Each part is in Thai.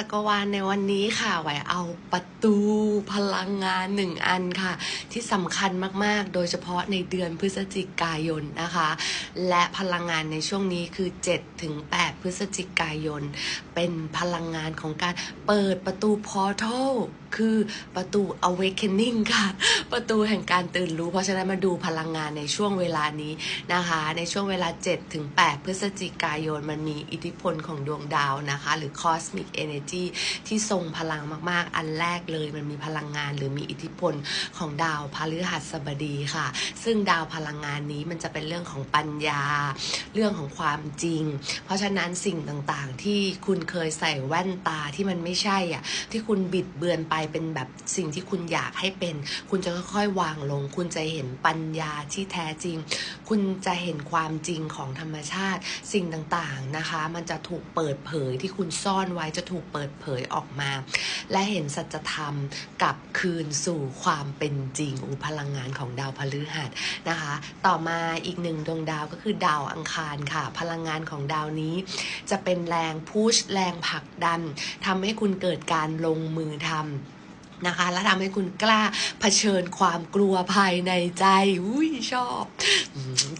จักรวาลในวันนี้ค่ะไหวเอาประตูพลังงานหนึ่งอันค่ะ ที่สำคัญมากๆ โดยเฉพาะในเดือนพฤศจิกายนนะคะ และพลังงานในช่วงนี้คือ 7 ถึง 8 พฤศจิกายน เป็นพลังงานของการเปิดประตูพอร์ทัลคือประตู awakening ค่ะ ประตูแห่งการตื่นรู้ เพราะฉะนั้นมาดูพลังงานในช่วงเวลานี้นะคะ ในช่วงเวลา 7 ถึง 8 พฤศจิกายน มันมีอิทธิพลของดวงดาวนะคะ หรือ cosmic energy ที่ทรงพลังมากๆ อันแรกเลยมันมีพลังงานหรือมีอิทธิพลของดาวพฤหัสบดีค่ะ ซึ่งดาวพลังงานนี้มันจะเป็นเรื่องของปัญญา เรื่องของความจริง เพราะฉะนั้นสิ่งต่างๆ ที่คุณเคยใส่แว่นตาที่มันไม่ใช่อะที่คุณบิดเบือนไปเป็นแบบสิ่งที่คุณอยากให้เป็น คุณจะค่อยๆวางลง คุณจะเห็นปัญญาที่แท้จริง คุณจะเห็นความจริงของธรรมชาติ สิ่งต่างๆนะคะ มันจะถูกเปิดเผยที่คุณซ่อนไว้จะถูกเปิดเผยออกมา และเห็นสัจธรรมกลับคืนสู่ความเป็นจริงอุพลังงานของดาวพฤหัสนะคะ ต่อมาอีกหนึ่งดวงดาวก็คือดาวอังคารค่ะ พลังงานของดาวนี้ จะเป็นแรงพุชแรงผลักดันทำให้คุณเกิดการลงมือทำ นะคะ และทำให้คุณกล้าเผชิญความกลัวภายในใจ อุ้ยชอบ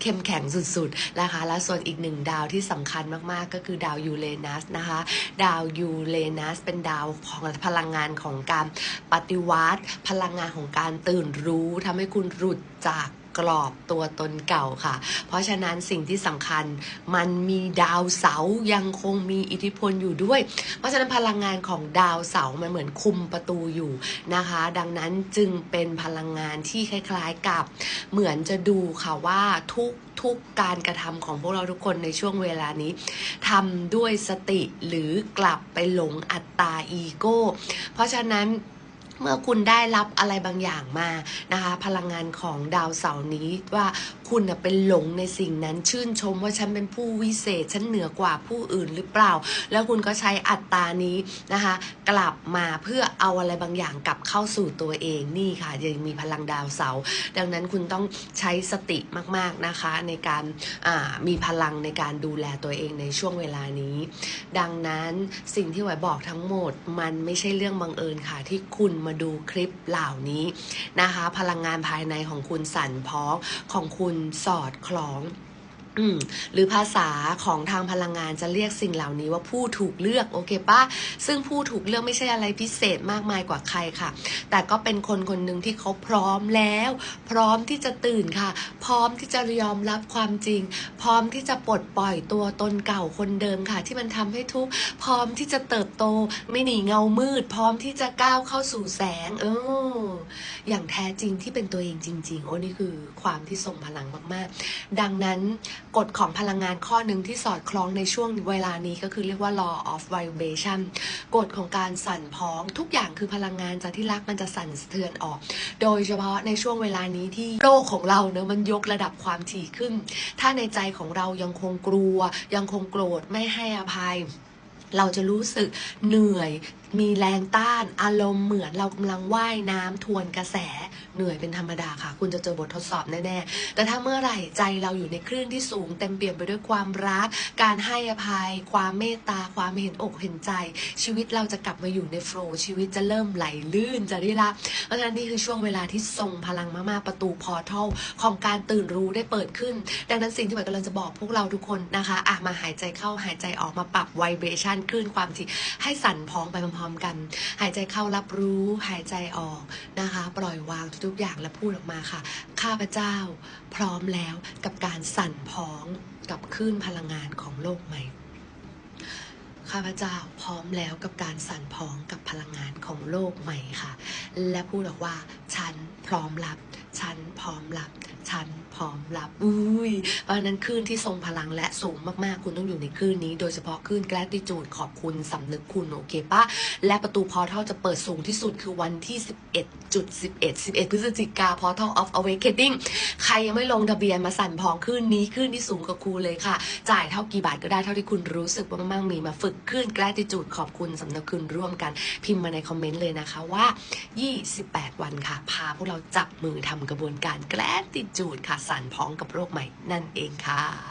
เข้มแข็งสุดๆนะคะ และส่วนอีกหนึ่งดาวที่สำคัญมากๆ ก็คือดาวยูเรนัสนะคะ ดาวยูเรนัสเป็นดาวของพลังงานของการปฏิวัติ พลังงานของการตื่นรู้ทำให้คุณหลุดจากกรอบตัวตนเก่าค่ะ เพราะฉะนั้นสิ่งที่สำคัญมันมีดาวเสาร์ยังคงมีอิทธิพลอยู่ด้วย เพราะฉะนั้นพลังงานของดาวเสาร์มันเหมือนคุมประตูอยู่นะคะ ดังนั้นจึงเป็นพลังงานที่คล้ายๆกับ เหมือนจะดูค่ะว่าทุกทุกการกระทำของพวกเราทุกคนในช่วงเวลานี้ทำด้วยสติหรือกลับไปหลงอัตตาอีโก้ เพราะฉะนั้น เมื่อคุณได้รับอะไรบางอย่างมานะคะ พลังงานของดาวเสาร์นี้ว่าคุณเป็นหลงในสิ่งนั้นชื่นชมว่าฉันเป็นผู้วิเศษ ฉันเหนือกว่าผู้อื่นหรือเปล่า แล้วคุณก็ใช้อัตตานี้นะคะ กลับมาเพื่อเอาอะไรบางอย่างกลับเข้าสู่ตัวเองนี่ค่ะยังมีพลังดาวเสาร์ดังนั้นคุณต้องใช้สติมากๆนะคะ ในการมีพลังในการดูแลตัวเองในช่วงเวลานี้ ดังนั้นสิ่งที่หวยบอกทั้งหมดมันไม่ใช่เรื่องบังเอิญค่ะที่คุณมาาดูคลิปเหล่านี้นะคะ พลังงานภายในของคุณสั่นพ้องของคุณสอดคล้อง หรือภาษาของทางพลังงานจะเรียกสิ่งเหล่านี้ว่าผู้ถูกเลือกโอเคปะซึ่งผู้ถูกเลือกไม่ใช่อะไรพิเศษมากมายกว่าใครค่ะ แต่ก็เป็นคนคนหนึ่งที่เขาพร้อมแล้ว พร้อมที่จะตื่นค่ะ พร้อมที่จะยอมรับความจริง พร้อมที่จะปลดปล่อยตัวตนเก่าคนเดิมค่ะ ที่มันทำให้ทุกข์พร้อมที่จะเติบโต ไม่หนีเงามืด พร้อมที่จะก้าวเข้าสู่แสง เอออย่างแท้จริงที่เป็นตัวเองจริง ๆ โอ้นี่คือความที่ทรงพลังมากๆ ดังนั้นกฎของพลังงานข้อหนึ่งที่สอดคล้องในช่วงเวลานี้ก็คือเรียกว่า law of vibration กฎของการสั่นพ้องทุกอย่างคือพลังงานจากที่รักมันจะสั่นสะเทือนออก โดยเฉพาะในช่วงเวลานี้ที่โลกของเราเนอะมันยกระดับความถี่ขึ้น ถ้าในใจของเรายังคงกลัว ยังคงโกรธไม่ให้อภัย เราจะรู้สึกเหนื่อยมีแรงต้านอารมณ์เหมือนเรากำลังว่ายน้ำทวนกระแส เหนื่อยเป็นธรรมดาค่ะ คุณจะเจอบททดสอบแน่ๆ แต่ถ้าเมื่อไหร่ใจเราอยู่ในคลื่นที่สูงเต็มเปี่ยมไปด้วยความรัก การให้อภัย ความเมตตา ความเห็นอกเห็นใจ ชีวิตเราจะกลับมาอยู่ในโฟล์ชีวิตจะเริ่มไหลลื่นจะได้ละเพราะฉะนั้นนี่คือช่วงเวลาที่ทรงพลังมากๆประตูพอร์ทัลของการตื่นรู้ได้เปิดขึ้น ดังนั้นสิ่งที่หมายกำลังจะบอกพวกเราทุกคนนะคะอะมาหายใจเข้าหายใจออกมาปรับไวเบรชันคลื่นความถี่ให้สั่นพ้องไปพร้อมๆกัน หายใจเข้ารับรู้หายใจออกนะคะ ปล่อยวางทุกอย่างและพูดออกมาค่ะ ข้าพเจ้าพร้อมแล้วกับการสั่นพ้องกับคลื่นพลังงานของโลกใหม่ ข้าพเจ้าพร้อมแล้วกับการสั่นพ้องกับพลังงานของโลกใหม่ค่ะ และพูดออกว่าฉันพร้อมรับ ฉันพร้อมรับฉันพร้อมรับอุ้ยเพราะนั้นคลื่นที่ทรงพลังและสูงมากๆ คุณต้องอยู่ในคลื่นนี้ โดยเฉพาะคลื่นแกลติจูดขอบคุณสำนึกคุณโอเคปะและประตูพอร์ทัลจะเปิดสูงที่สุดคือวันที่ 11.11 11 พฤศจิกา Portal of Awakening ใครยังไม่ลงทะเบียนมาสั่นพองคลื่นนี้คลื่นที่สูงกว่าครูเลยค่ะ จ่ายเท่ากี่บาทก็ได้เท่าที่คุณรู้สึกว่ามั่งมีมาฝึกคลื่นแกลติจูดขอบคุณสำนึกคุณร่วมกัน พิมพ์มาในคอมเมนต์เลยนะคะว่า 28 วันค่ะ พาพวกเราจับมือทำกระบวนการแกลติจูดค่ะสั่นพ้องกับโรคใหม่นั่นเองค่ะ